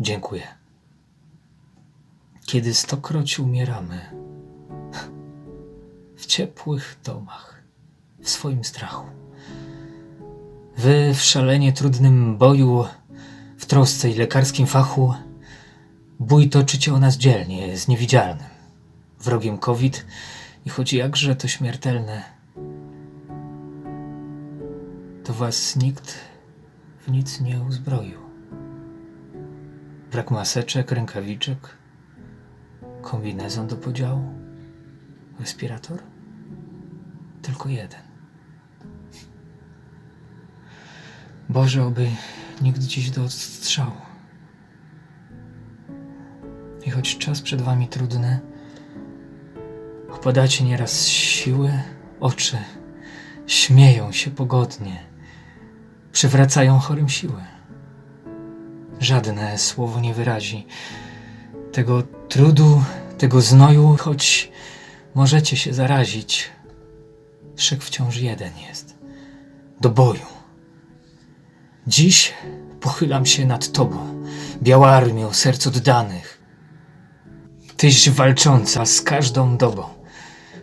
Dziękuję. Kiedy stokroć umieramy, w ciepłych domach, w swoim strachu, wy w szalenie trudnym boju, w trosce i lekarskim fachu, bój toczycie o nas dzielnie, z niewidzialnym, wrogiem COVID i choć jakże to śmiertelne, to was nikt w nic nie uzbroił. Brak maseczek, rękawiczek, kombinezon do podziału, respirator? Tylko jeden. Boże, oby nikt dziś do odstrzału. I choć czas przed wami trudny, opadacie nieraz z siły, oczy śmieją się pogodnie, przywracają chorym siły. Żadne słowo nie wyrazi tego trudu, tego znoju, choć możecie się zarazić. Wszak wciąż jeden jest do boju. Dziś pochylam się nad Tobą, biała armią serc oddanych. Tyś walcząca z każdą dobą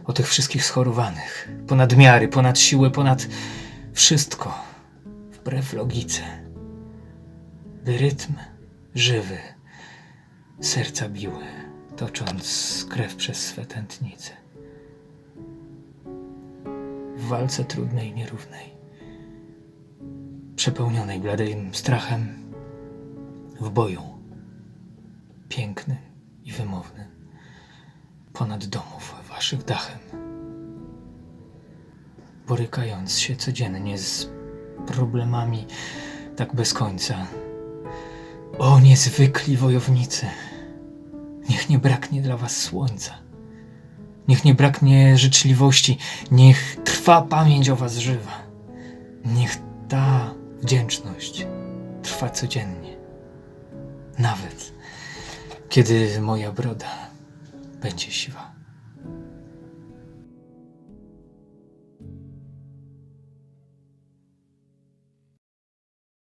o tych wszystkich schorowanych, ponad miary, ponad siłę, ponad wszystko, wbrew logice rytm żywy serca biły, tocząc krew przez swe tętnice. W walce trudnej nierównej, przepełnionej bladym strachem, w boju pięknym i wymownym, ponad domów waszych dachem, borykając się codziennie z problemami tak bez końca, o niezwykli wojownicy, niech nie braknie dla was słońca. Niech nie braknie życzliwości, niech trwa pamięć o was żywa. Niech ta wdzięczność trwa codziennie. Nawet kiedy moja broda będzie siwa.